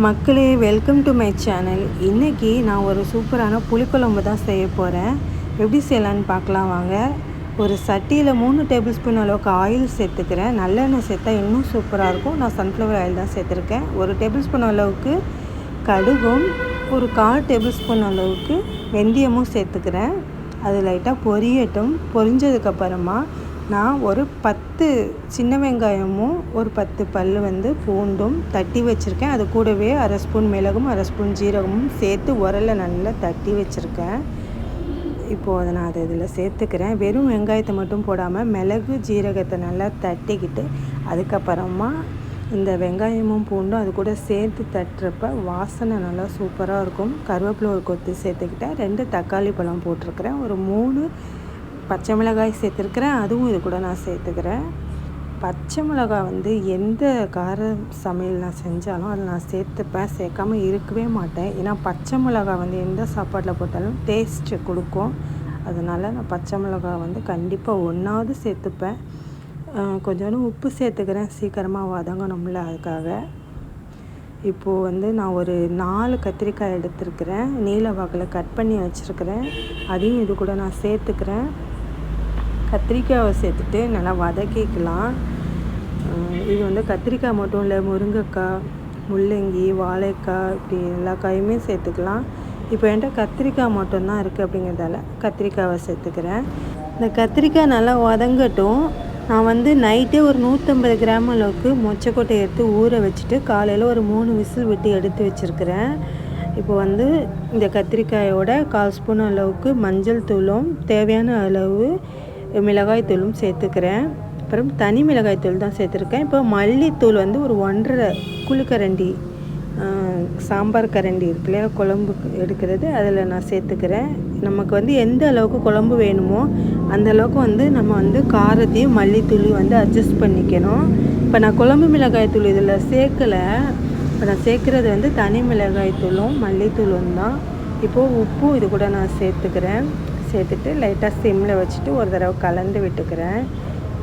மக்களே welcome to my channel இன்றைக்கி நான் ஒரு சூப்பரான புளிக்குழம்பு தான் செய்ய போகிறேன் எப்படி செய்யலான்னு பார்க்கலாம் வாங்க. ஒரு சட்டியில் மூணு டேபிள் ஸ்பூன் அளவுக்கு ஆயில் சேர்த்துக்கிறேன். நல்லெண்ணெய் சேர்த்தா இன்னும் சூப்பராக இருக்கும். நான் சன்ஃப்ளவர் ஆயில் தான் சேர்த்துருக்கேன். ஒரு டேபிள் ஸ்பூன் அளவுக்கு கடுகும் ஒரு கால் டேபிள் ஸ்பூன் அளவுக்கு வெந்தயமும் சேர்த்துக்கிறேன். அது லைட்டாக பொரியட்டும். பொரிஞ்சதுக்கப்புறமா நான் ஒரு பத்து சின்ன வெங்காயமும் ஒரு பத்து பல் வந்து பூண்டும் தட்டி வச்சுருக்கேன். அது கூடவே அரை ஸ்பூன் மிளகும் அரை ஸ்பூன் ஜீரகமும் சேர்த்து உரலை நல்லா தட்டி வச்சுருக்கேன். இப்போது அதை நான் அதை இதில் சேர்த்துக்கிறேன். வெறும் வெங்காயத்தை மட்டும் போடாமல் மிளகு ஜீரகத்தை நல்லா தட்டிக்கிட்டு அதுக்கப்புறமா இந்த வெங்காயமும் பூண்டும் அது கூட சேர்த்து தட்டுறப்ப வாசனை நல்லா சூப்பராக இருக்கும். கருவேப்பிலை ஒரு கொத்து சேர்த்துக்கிட்டேன். ரெண்டு தக்காளி பழம் போட்டிருக்கிறேன். ஒரு மூணு பச்சை மிளகாய் சேர்த்துருக்குறேன். அதுவும் இது கூட நான் சேர்த்துக்கிறேன். பச்சை மிளகாய் வந்து எந்த கார சமையல் நான் செஞ்சாலும் அதை நான் சேர்த்துப்பேன். சேர்க்காம இருக்கவே மாட்டேன். ஏன்னா பச்சை மிளகாய் வந்து எந்த சாப்பாட்டில் போட்டாலும் டேஸ்ட்டு கொடுக்கும். அதனால் நான் பச்சை மிளகாய் வந்து கண்டிப்பாக ஒன்றாவது சேர்த்துப்பேன். கொஞ்சோண்டு உப்பு சேர்த்துக்கிறேன். சீக்கிரமாக வதங்கணும்ல அதுக்காக. இப்போது வந்து நான் ஒரு நாலு கத்திரிக்காய் எடுத்துருக்கிறேன். நீல வாக்கில் கட் பண்ணி வச்சுருக்கிறேன். அதையும் இது கூட நான் சேர்த்துக்கிறேன். கத்திரிக்காயை சேர்த்துட்டு நல்லா வதக்கிக்கலாம். இது வந்து கத்திரிக்காய் மட்டும் இல்லை முருங்கைக்காய் முள்ளங்கி வாழைக்காய் இப்படி எல்லா காயுமே சேர்த்துக்கலாம். இப்போ என்கிட்ட கத்திரிக்காய் மட்டும்தான் இருக்குது அப்படிங்கிறதால கத்திரிக்காவை சேர்த்துக்கிறேன். இந்த கத்திரிக்காய் நல்லா வதங்கட்டும். நான் வந்து நைட்டே ஒரு நூற்றம்பது கிராம் அளவுக்கு மொச்சக்கொட்டை எடுத்து ஊற வச்சுட்டு காலையில் ஒரு மூணு விசில் விட்டு எடுத்து வச்சுருக்கிறேன். இப்போ வந்து இந்த கத்திரிக்காயோட கால் ஸ்பூன் அளவுக்கு மஞ்சள் தூளும் தேவையான அளவு மிளகாய்த்தூளும் சேர்த்துக்கிறேன். அப்புறம் தனி மிளகாய்த்தூள் தான் சேர்த்துருக்கேன். இப்போ மல்லித்தூள் வந்து ஒரு ஒன்றரை குழுக்கரண்டி சாம்பார் கரண்டி இருக்கு இல்லையா? குழம்பு எடுக்கிறது. அதில் நான் சேர்த்துக்கிறேன். நமக்கு வந்து எந்த அளவுக்கு குழம்பு வேணுமோ அந்த அளவுக்கு வந்து நம்ம வந்து காரத்தையும் மல்லித்தூளையும் வந்து அட்ஜஸ்ட் பண்ணிக்கணும். இப்போ நான் குழம்பு மிளகாய் தூள் இதில் சேர்க்கலை. இப்போ நான் சேர்க்குறது வந்து தனி மிளகாய் தூளும் மல்லித்தூளும் தான். இப்போது உப்பும் இது கூட நான் சேர்த்துக்கிறேன். சேர்த்துட்டு லைட்டாக சிம்மில் வச்சுட்டு ஒரு தடவை கலந்து விட்டுக்கிறேன்.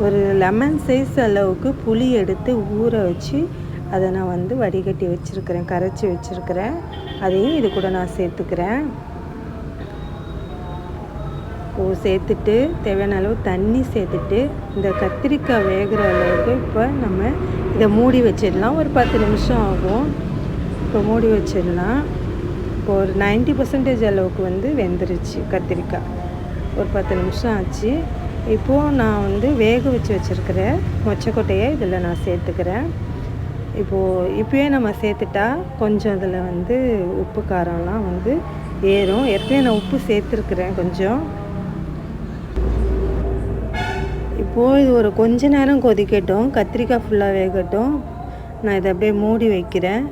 ஒரு லெமன் சைஸ் அளவுக்கு புளி எடுத்து ஊற வச்சு அதை நான் வந்து வடிகட்டி வச்சுருக்கிறேன் கரைச்சி வச்சுருக்கிறேன். அதையும் இது கூட நான் சேர்த்துக்கிறேன். பூ சேர்த்துட்டு தேவையான அளவு தண்ணி சேர்த்துட்டு இந்த கத்திரிக்காய் வேகிற அளவுக்கு இப்போ நம்ம இதை மூடி வச்சிடலாம். ஒரு பத்து நிமிஷம் ஆகும். இப்போ மூடி வச்சிடலாம். இப்போ ஒரு நைன்ட்டி பர்சன்டேஜ் அளவுக்கு வந்து வெந்துருச்சு கத்திரிக்காய். ஒரு பத்து நிமிஷம் ஆச்சு. இப்போது நான் வந்து வேக வச்சு வச்சுருக்கிற மொச்சக்கொட்டையை இதில் நான் சேர்த்துக்கிறேன். இப்போது இப்போயே நம்ம சேர்த்துட்டா கொஞ்சம் இதில் வந்து உப்பு காரம்லாம் வந்து ஏறும். ஏற்கனவே நான் உப்பு சேர்த்துருக்குறேன் கொஞ்சம். இப்போது இது ஒரு கொஞ்ச நேரம் கொதிக்கட்டும். கத்திரிக்காய் ஃபுல்லாக வேகட்டும். நான் இதை அப்படியே மூடி வைக்கிறேன்.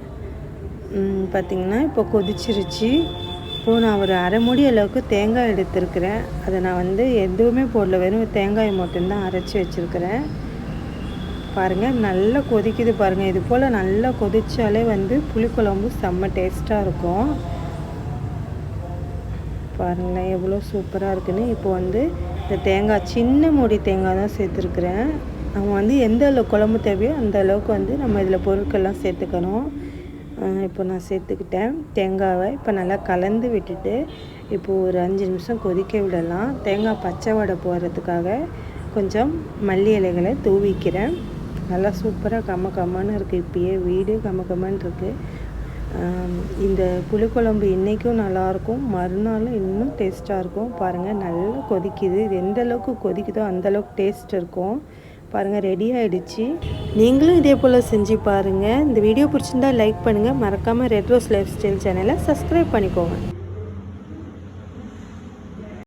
பார்த்திங்கன்னா இப்போ கொதிச்சிருச்சு. இப்போது நான் ஒரு அரை மூடி அளவுக்கு தேங்காய் எடுத்திருக்கிறேன். அதை நான் வந்து எதுவுமே போடல. வெறும் தேங்காய் மட்டும்தான் அரைச்சி வச்சுருக்கிறேன். பாருங்கள் நல்லா கொதிக்குது பாருங்கள் இது போல் நல்லா கொதித்தாலே வந்து புளிக்குழம்பு செம்ம டேஸ்ட்டாக இருக்கும். பாருங்களேன் எவ்வளோ சூப்பராக இருக்குன்னு. இப்போ வந்து இந்த தேங்காய் சின்ன மூடி தேங்காய் தான் சேர்த்துருக்குறேன். நம்ம வந்து எந்த அளவு குழம்பு தேவையோ அந்த அளவுக்கு வந்து நம்ம இதில் பொருட்கள்லாம் சேர்த்துக்கணும். இப்போ நான் சேர்த்துக்கிட்டேன். தேங்காவை இப்போ நல்லா கலந்து விட்டுட்டு இப்போது ஒரு அஞ்சு நிமிஷம் கொதிக்க விடலாம். தேங்காய் பச்சை வடை போடுறதுக்காக கொஞ்சம் மல்லி இலைகளை தூவிக்கிறேன். நல்லா சூப்பராக கம்ம கம்மன்னு இருக்குது இப்பயே வீடு கம்ம கம்மன்னு இருக்குது இந்த புளிக்குழம்பு இன்றைக்கும் நல்லாயிருக்கும் மறுநாளும் இன்னும் டேஸ்ட்டாக இருக்கும். பாருங்கள் நல்லா கொதிக்குது. இது எந்த அளவுக்கு கொதிக்குதோ அந்தளவுக்கு டேஸ்ட் இருக்கும். பாருங்கள் ரெடி ஆகிடுச்சு நீங்களும் இதே போல் செஞ்சு பாருங்கள் இந்த வீடியோ பிடிச்சிருந்தா லைக் பண்ணுங்கள் மறக்காமல் ரெட் ரோஸ் லைஃப் ஸ்டைல் சேனலை சப்ஸ்கிரைப் பண்ணிக்கோங்க.